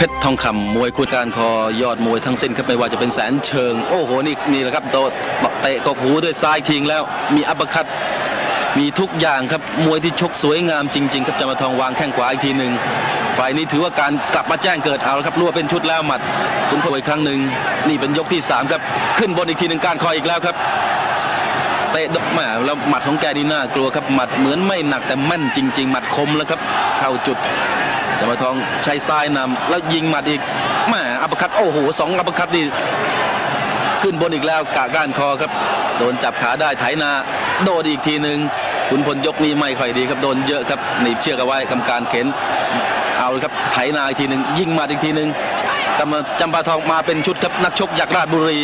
เพชรทองคำมวยคุณการคอยอดมวยทั้งสิ้นครับไม่ว่าจะเป็นแสนเชิง โอ้โหนี่นี่แหละครับโดดเตะกกหูด้วยซ้ายทิ้งแล้วมีอัปปอร์คัตมีทุกอย่างครับมวยที่ชกสวยงามจริงๆครับจำมาทองวางแข้งขวาอีกทีหนึ่งฝ่ายนี้ถือว่าการกลับมาแจ้งเกิดเอาแล้วครับรั่วเป็นชุดแล้วหมัดคุณพลอีกครั้งหนึ่งนี่เป็นยกที่สามครับขึ้นบนอีกทีหนึ่งการคออีกแล้วครับ เตะดกแหมาแล้วหมัดของแกนี่น่ากลัวครับหมัดเหมือนไม่หนักแต่แม่นจริง ๆ หมัดคมแล้วครับเข้าจุดจำปาทองใช้ซ้ายนำแล้วยิงหมัดอีกแหมอัปคัตโอ้โหสองอัปคัตนี่ขึ้นบนอีกแล้วกะก้านคอครับ โดนจับขาได้ไถนาโดนอีกทีหนึ่งขุนพลยกนี้ไม่ค่อยดีครับโดนเยอะครับหนีบเชือกเอาไว้กรรมการเข็น เอาครับไถนาอีกทีหนึ่งยิงหมัดอีกทีหนึ่งกำลังจำปาทองมาเป็นชุดครับนักชกจากราชบุรี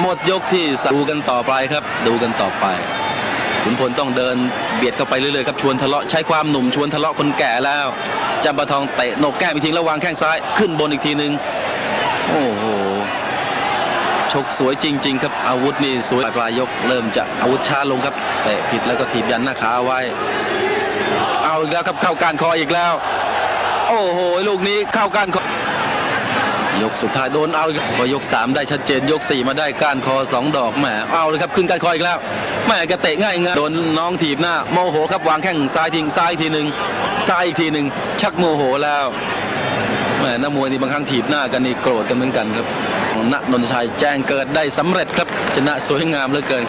หมดยกที่ดูกันต่อไปครับ ดูกันต่อไปขุนพลต้องเดินเบียดเข้าไปเรื่อยๆครับชวนทะเลาะใช้ความหนุ่มชวนทะเลาะคนแก่แล้วจำปาทองเตะโหนกแก้มอีกทีแล้ววางแข้งซ้ายขึ้นบนอีกทีหนึ่งโอ้โหชกสวยจริง ๆ ครับอาวุธนี่สวยปลายยกเริ่มจะอาวุธช้าลงครับเตะผิดแล้วก็ถีบยันหน้าขาไว้ เอาอีกแล้วครับเข้าการคออีกแล้ว โอ้โหลูกนี้เข้าการคอ ยกสุดท้ายโดนเอากพอยก 3 ได้ชัดเจนยก 4 มาได้ก้านคอ 2 ดอกแหมเอาเลยครับขึ้นก้านคออีกแล้วแหมแกเตะง่ายง่ายโดนน้องถีบหน้าโมโหครับวางแข้งซ้ายทิ้งซ้ายทีหนึ่งซ้ายอีกทีหนึ่งชักโมโหแล้วแหมนักมวยนี่บางครั้งถีบหน้ากันนี่โกรธกันเหมือนกันครับณนนทชัยแจ้งเกิดได้สำเร็จครับชนะสวยงามเหลือเกิน